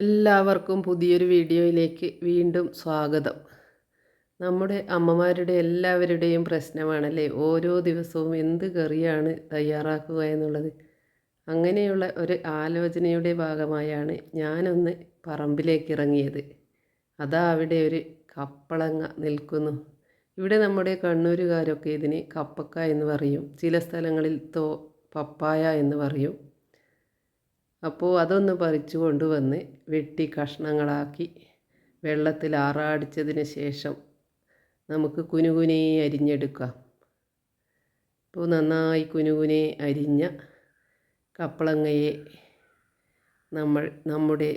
എല്ലാവർക്കും പുതിയൊരു വീഡിയോയിലേക്ക് വീണ്ടും സ്വാഗതം. നമ്മുടെ അമ്മമാരുടെ എല്ലാവരുടെയും പ്രശ്നമാണല്ലേ? ഓരോ ദിവസവും എന്ത് കറിയാണ് തയ്യാറാക്കുക എന്നുള്ളത്? അങ്ങനെയുള്ള ഒരു ആലോചനയുടെ ഭാഗമായാണ് ഞാനൊന്ന് പറമ്പിലേക്ക് ഇറങ്ങിയത് അതാ അവിടെ ഒരു കപ്പളങ്ങ നിൽക്കുന്നു. ഇവിടെ നമ്മുടെ കണ്ണൂരുകാരൊക്കെ ഇതിന് കപ്പക്ക എന്ന് പറയും. ചില സ്ഥലങ്ങളിൽ തോ പപ്പായ എന്ന് പറയും. അപ്പോൾ അതൊന്ന് പറിച്ചു കൊണ്ടുവന്ന് വെട്ടി കഷ്ണങ്ങളാക്കി വെള്ളത്തിൽ ആറാടിച്ചതിന് ശേഷം നമുക്ക് കുനുകുനെ അരിഞ്ഞെടുക്കാം. അപ്പോൾ നന്നായി കുനുകുനെ അരിഞ്ഞ കപ്പളങ്ങയെ നമ്മൾ നമ്മുടെ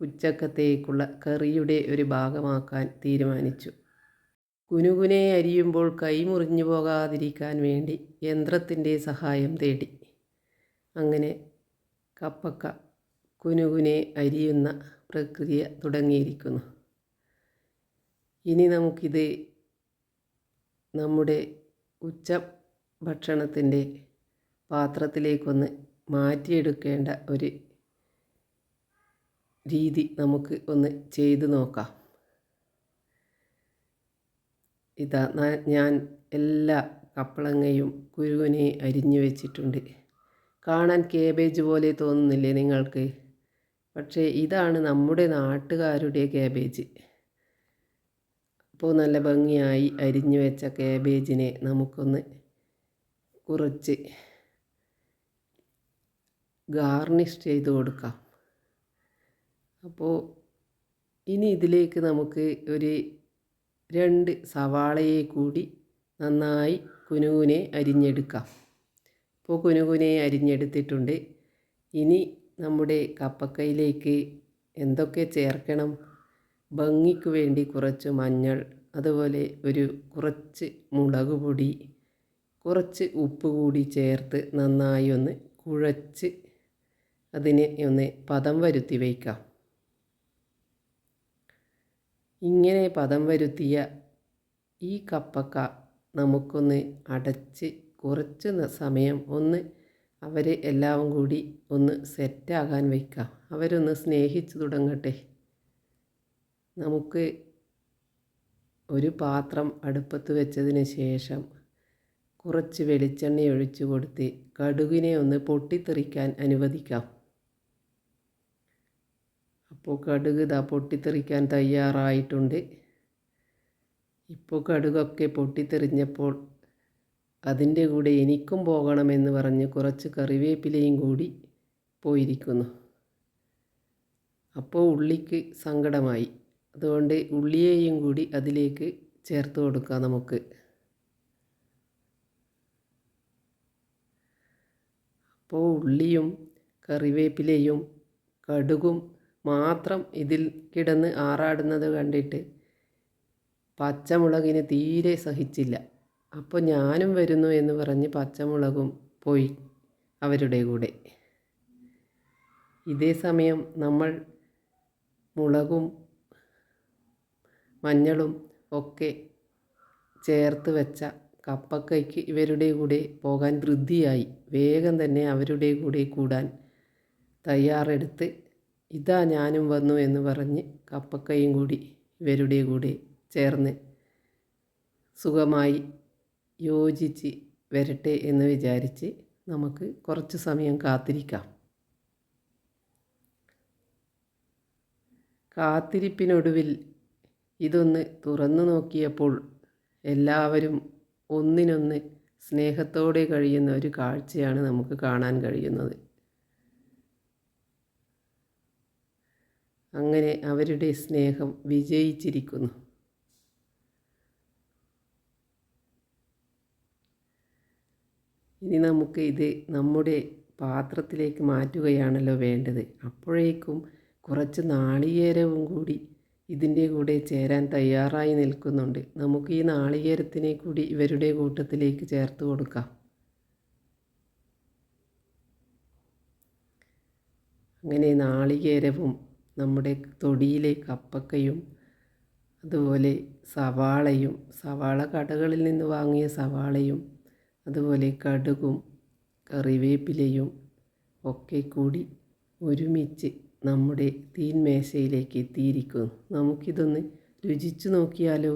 ഉച്ചക്കത്തേക്കുള്ള കറിയുടെ ഒരു ഭാഗമാക്കാൻ തീരുമാനിച്ചു. കുനുകുനെ അരിയുമ്പോൾ കൈ മുറിഞ്ഞു പോകാതിരിക്കാൻ വേണ്ടി യന്ത്രത്തിന്റെ സഹായം തേടി. അങ്ങനെ കപ്പക്ക കുനുകുനെ അരിയുന്ന പ്രക്രിയ തുടങ്ങിയിരിക്കുന്നു. ഇനി നമുക്കിത് നമ്മുടെ ഉച്ച ഭക്ഷണത്തിന്റെ പാത്രത്തിലേക്കൊന്ന് മാറ്റിയെടുക്കേണ്ട ഒരു രീതി നമുക്ക് ഒന്ന് ചെയ്തു നോക്കാം. ഇതാ ഞാൻ എല്ലാ കപ്പളങ്ങയും കുരുവിനെ അരിഞ്ഞു വെച്ചിട്ടുണ്ട്. കാണാൻ കേബേജ് പോലെ തോന്നുന്നില്ലേ നിങ്ങൾക്ക്? പക്ഷേ ഇതാണ് നമ്മുടെ നാട്ടുകാരുടെ കേബേജ് അപ്പോൾ നല്ല ഭംഗിയായി അരിഞ്ഞു വെച്ച കേബേജിനെ നമുക്കൊന്ന് കുറച്ച് ഗാർണിഷ് ചെയ്ത് കൊടുക്കാം. അപ്പോൾ ഇനി ഇതിലേക്ക് നമുക്ക് ഒരു രണ്ട് സവാളയെ കൂടി നന്നായി കുനുകുനെ അരിഞ്ഞെടുക്കാം. ഇപ്പോൾ കുനുകുനെ അരിഞ്ഞെടുത്തിട്ടുണ്ട്. ഇനി നമ്മുടെ കപ്പക്കയിലേക്ക് എന്തൊക്കെ ചേർക്കണം? ഭംഗിക്ക് വേണ്ടി കുറച്ച് മഞ്ഞൾ അതുപോലെ ഒരു കുറച്ച് മുളക് പൊടി കുറച്ച് ഉപ്പ് കൂടി ചേർത്ത് നന്നായി ഒന്ന് കുഴച്ച് അതിനെ ഒന്ന് പദം വരുത്തി വയ്ക്കാം. ഇങ്ങനെ പദം വരുത്തിയ ഈ കപ്പക്ക നമുക്കൊന്ന് അടച്ച് കുറച്ച് സമയം ഒന്ന് അവരെ എല്ലാവരും കൂടി ഒന്ന് സെറ്റാകാൻ വയ്ക്കാം. അവരൊന്ന് സ്നേഹിച്ച് തുടങ്ങട്ടെ. നമുക്ക് ഒരു പാത്രം അടുപ്പത്ത് വെച്ചതിന് ശേഷം കുറച്ച് വെളിച്ചെണ്ണ ഒഴിച്ചു കൊടുത്ത് കടുകിനെ ഒന്ന് പൊട്ടിത്തെറിക്കാൻ അനുവദിക്കാം. അപ്പോൾ കടുക് ഇതാ പൊട്ടിത്തെറിക്കാൻ തയ്യാറായിട്ടുണ്ട്. ഇപ്പോൾ കടുകൊക്കെ പൊട്ടിത്തെറിഞ്ഞപ്പോൾ അതിന്റെ കൂടെ എനിക്കും പോകണമെന്ന് പറഞ്ഞ് കുറച്ച് കറിവേപ്പിലയും കൂടി പോയിരിക്കുന്നു. അപ്പോൾ ഉള്ളിക്ക് സങ്കടമായി. അതുകൊണ്ട് ഉള്ളിയേയും കൂടി അതിലേക്ക് ചേർത്ത് കൊടുക്കാം നമുക്ക്. അപ്പോൾ ഉള്ളിയും കറിവേപ്പിലയും കടുകും മാത്രം ഇതിൽ കിടന്ന് ആറാടുന്നത് കണ്ടിട്ട് പച്ചമുളകിന് തീരെ സഹിച്ചില്ല. അപ്പോൾ ഞാനും വരുന്നു എന്ന് പറഞ്ഞ് പച്ചമുളകും പോയി അവരുടെ കൂടെ. ഇതേ സമയം നമ്മൾ മുളകും മഞ്ഞളും ഒക്കെ ചേർത്ത് വെച്ച കപ്പക്കൈക്ക് ഇവരുടെ കൂടെ പോകാൻ വൃദ്ധിയായി വേഗം തന്നെ അവരുടെ കൂടെ കൂടാൻ തയ്യാറെടുത്ത് ഇതാ ഞാനും വന്നു എന്ന് പറഞ്ഞ് കപ്പക്കയും കൂടി ഇവരുടെ കൂടെ ചേർന്ന് സുഖമായി യോജിച്ച് വരട്ടെ എന്ന് വിചാരിച്ച് നമുക്ക് കുറച്ച് സമയം കാത്തിരിക്കാം. കാത്തിരിപ്പിനൊടുവിൽ ഇതൊന്ന് തുറന്നു നോക്കിയപ്പോൾ എല്ലാവരും ഒന്നിനൊന്ന് സ്നേഹത്തോടെ കഴിയുന്ന ഒരു കാഴ്ചയാണ് നമുക്ക് കാണാൻ കഴിയുന്നത്. അങ്ങനെ അവരുടെ സ്നേഹം വിജയിച്ചിരിക്കുന്നു. ഇനി നമുക്ക് ഇത് നമ്മുടെ പാത്രത്തിലേക്ക് മാറ്റുകയാണല്ലോ വേണ്ടത്. അപ്പോഴേക്കും കുറച്ച് നാളികേരവും കൂടി ഇതിന്റെ കൂടെ ചേരാൻ തയ്യാറായി നിൽക്കുന്നുണ്ട്. നമുക്ക് ഈ നാളികേരത്തിനെ കൂടി ഇവരുടെ കൂട്ടത്തിലേക്ക് ചേർത്ത് കൊടുക്കാം. അങ്ങനെ നാളികേരവും നമ്മുടെ തൊടിയിലെ കപ്പക്കയും അതുപോലെ സവാളയും സവാള കടകളിൽ നിന്ന് വാങ്ങിയ സവാളയും അതുപോലെ കടുകും കറിവേപ്പിലയും ഒക്കെ കൂടി ഒരുമിച്ച് നമ്മുടെ തീൻമേശയിലേക്ക് എത്തിയിരിക്കുന്നു. നമുക്കിതൊന്ന് രുചിച്ചു നോക്കിയാലോ?